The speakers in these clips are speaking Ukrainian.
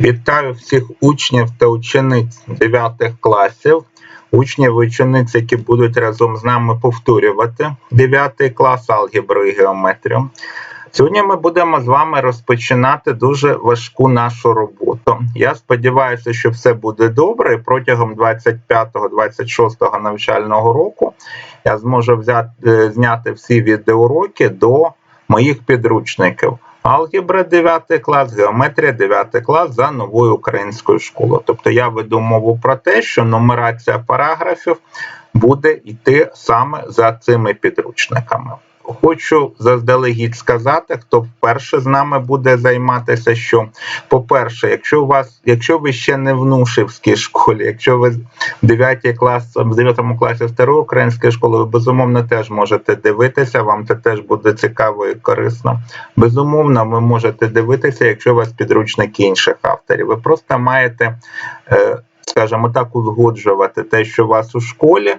Вітаю всіх учнів та учениць 9 класів, учнів і учениць, які будуть разом з нами повторювати 9 клас алгебру і геометрію. Сьогодні ми будемо з вами розпочинати дуже важку нашу роботу. Я сподіваюся, що все буде добре. І протягом 25-26 навчального року я зможу взяти, е, зняти всі відеоуроки до моїх підручників. Алгебра 9 клас, геометрія 9 клас за новою українською школою. Тобто я веду мову про те, що нумерація параграфів буде йти саме за цими підручниками. Хочу заздалегідь сказати, хто вперше з нами буде займатися, що, по-перше, якщо у вас, якщо ви ще не в Нушівській школі, якщо ви в 9 клас, в 9 класі старої української школи, ви безумовно теж можете дивитися, вам це теж буде цікаво і корисно. Безумовно, ви можете дивитися, якщо у вас підручники інших авторів. Ви просто маєте, е, скажімо так, узгоджувати те, що у вас у школі.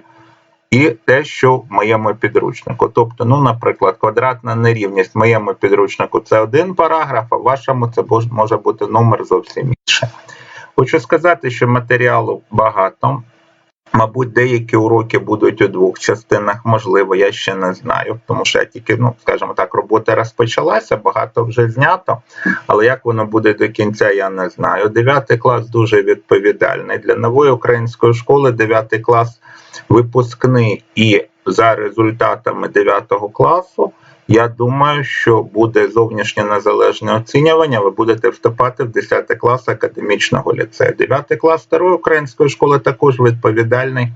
І те, що в моєму підручнику. Тобто, ну, наприклад, квадратна нерівність в моєму підручнику це один параграф, а в вашому це може бути номер зовсім інший. Хочу сказати, що матеріалу багато. Мабуть, деякі уроки будуть у двох частинах, можливо, я ще не знаю, тому що я тільки, ну скажімо так, робота розпочалася, багато вже знято, але як воно буде до кінця, я не знаю. Дев'ятий клас дуже відповідальний для нової української школи. Дев'ятий клас випускний і за результатами 9 класу. Я думаю, що буде зовнішнє незалежне оцінювання. Ви будете вступати в 10 клас академічного ліцею. 9 клас старої української школи також відповідальний.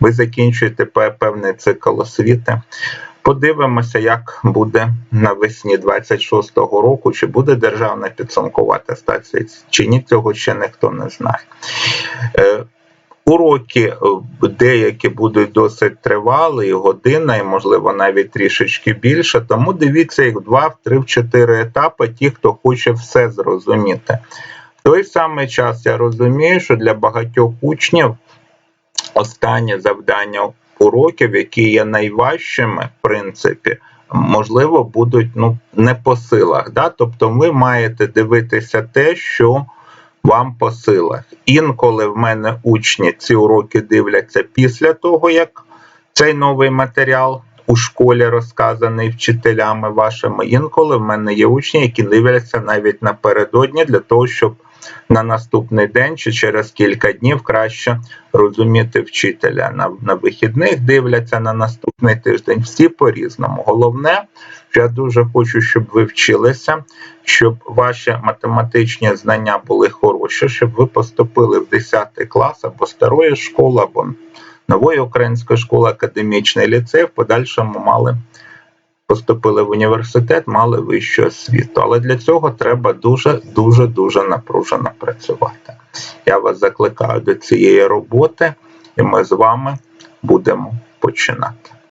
Ви закінчуєте певний цикл освіти. Подивимося, як буде навесні 26-го року, чи буде державна підсумкова атестація, чи ні, цього ще ніхто не знає. Уроки е, деякі будуть досить тривалі, година, і, можливо, навіть трішечки більше. Тому дивіться їх в два, в три, в чотири етапи, ті, хто хоче все зрозуміти. В той самий час я розумію, що для багатьох учнів останнє завдання уроків, які є найважчими, в принципі, можливо, будуть ну, не по силах. Да? Тобто, ви маєте дивитися те, що вам по силах. Інколи в мене учні ці уроки дивляться після того, як цей новий матеріал у школі розказаний вчителями вашими. Інколи в мене є учні, які дивляться навіть напередодні для того, щоб на наступний день чи через кілька днів краще розуміти вчителя. На, на вихідних дивляться на наступний тиждень. Всі по-різному. Головне, я дуже хочу, щоб ви вчилися, щоб ваші математичні знання були хороші, щоб ви поступили в 10 клас або старої школи, або нової української школи, академічний ліцей, в подальшому мали. Поступили в університет, мали вищу освіту. Але для цього треба дуже дуже дуже напружено працювати. Я вас закликаю до цієї роботи, і ми з вами будемо починати.